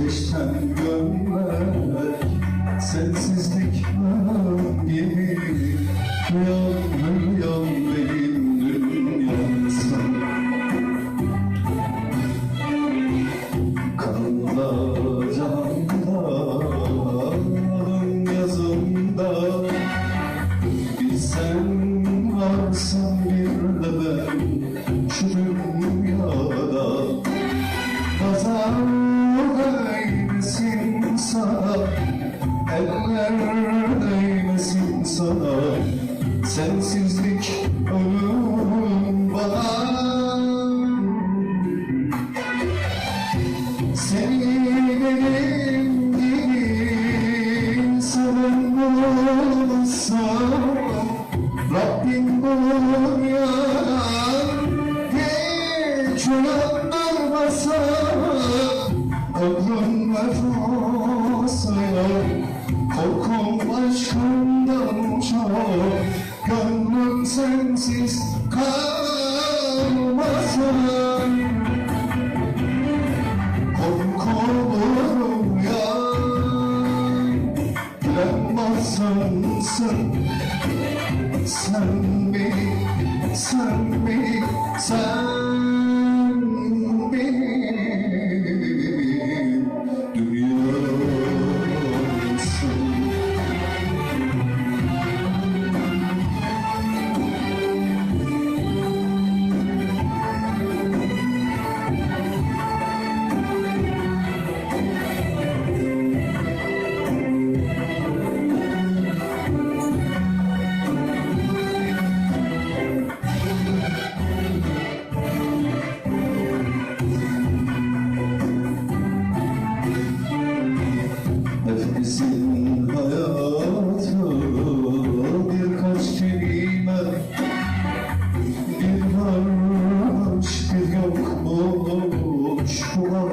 ateşten gömlek Sensizlik gibi. Uyan Sensizlik ölüm bana Seni benim gibi seven olmasa Rabbim buraya hiç uyandırmasa Ömrüm vefası Korkum aşkından çok sensiz kalmasın. Korkulur ya. Bilemezsın Sen beni, sen beni, sen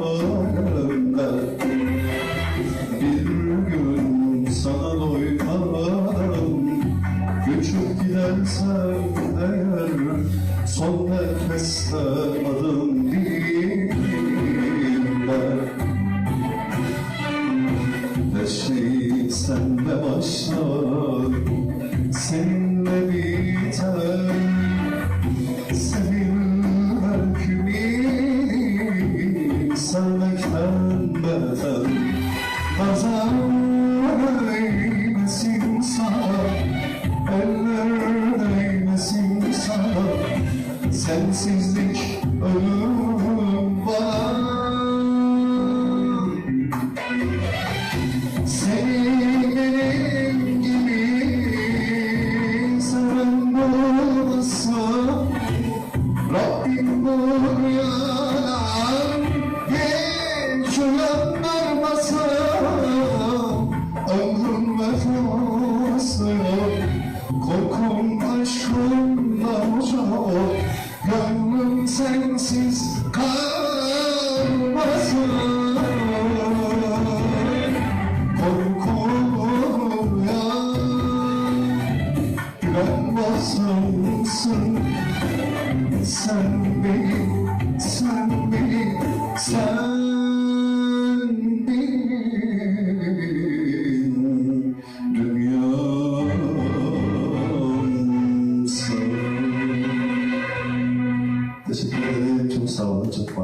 alemde Bir gün sana doymadan Göçüp gidersen eğer Son nefeste adım ben her şey senle başlar, seninle biter. Eller değmesin sana. Sensizlik ölüm bana. Seni benim gibi seven olmasa Rabbim buraya hiç sensiz kalmasın. Korkum ya. Güvenmezsin Sen beni, sen beni, sen 党的智慧。